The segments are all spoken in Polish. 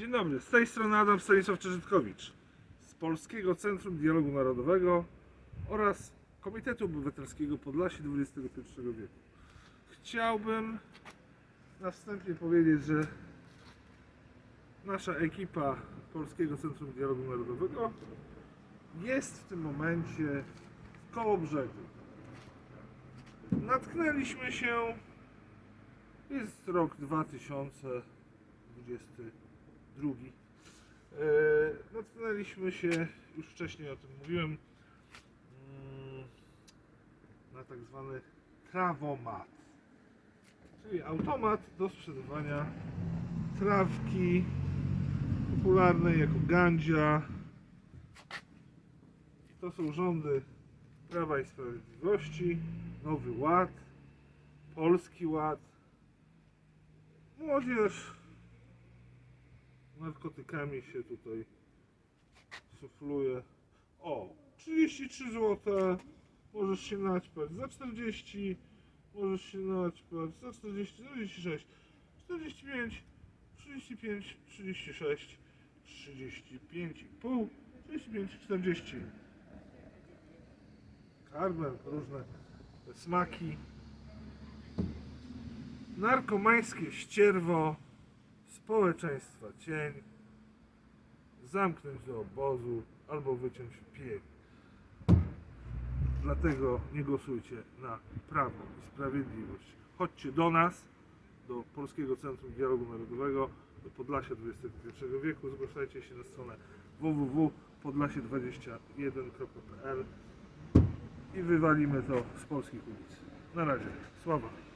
Dzień dobry, z tej strony Adam Stanisław Czerzytkowicz z Polskiego Centrum Dialogu Narodowego oraz Komitetu Obywatelskiego Podlasie XXI wieku. Chciałbym na wstępie powiedzieć, że nasza ekipa Polskiego Centrum Dialogu Narodowego jest w tym momencie koło brzegu. Natknęliśmy się, jest rok 2022. E, natknęliśmy się, już wcześniej o tym mówiłem, mm, na tak zwany trawomat, czyli automat do sprzedawania trawki popularnej jako gandzia. To są rządy Prawa i Sprawiedliwości, Nowy Ład, Polski Ład. Młodzież narkotykami się tutaj sufluje. O, 33 zł możesz się naćpać, za 40 możesz się naćpać, za 40, 46, 45, 35, 36, 35,5, 35, 40. Karmel, różne smaki. Narkomańskie ścierwo społeczeństwa cień, zamknąć do obozu albo wyciąć pień. Dlatego nie głosujcie na prawo i sprawiedliwość. Chodźcie do nas, do Polskiego Centrum Dialogu Narodowego, do Podlasia XXI wieku. Zgłaszajcie się na stronę www.podlasie21.pl i wywalimy to z polskich ulic. Na razie. Sława.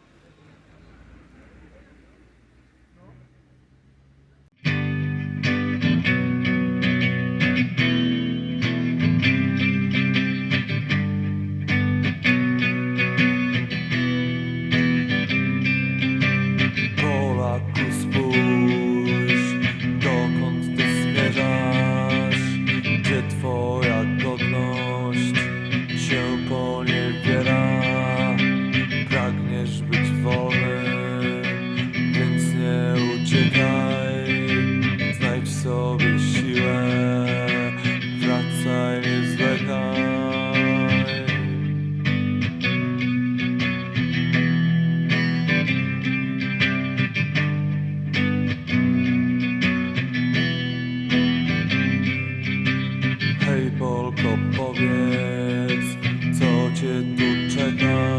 Cię tu czeka?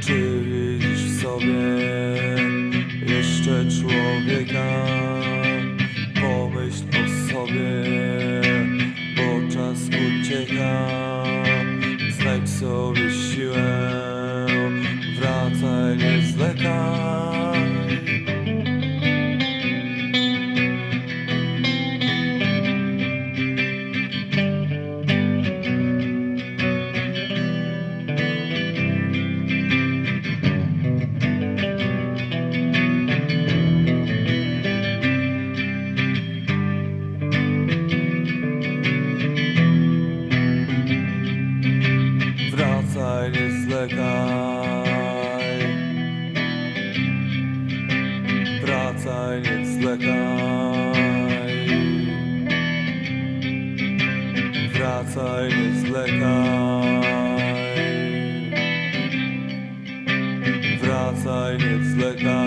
Czy widzisz w sobie zwlekaj Wracaj, nie zwlekaj Wracaj, nie zwlekaj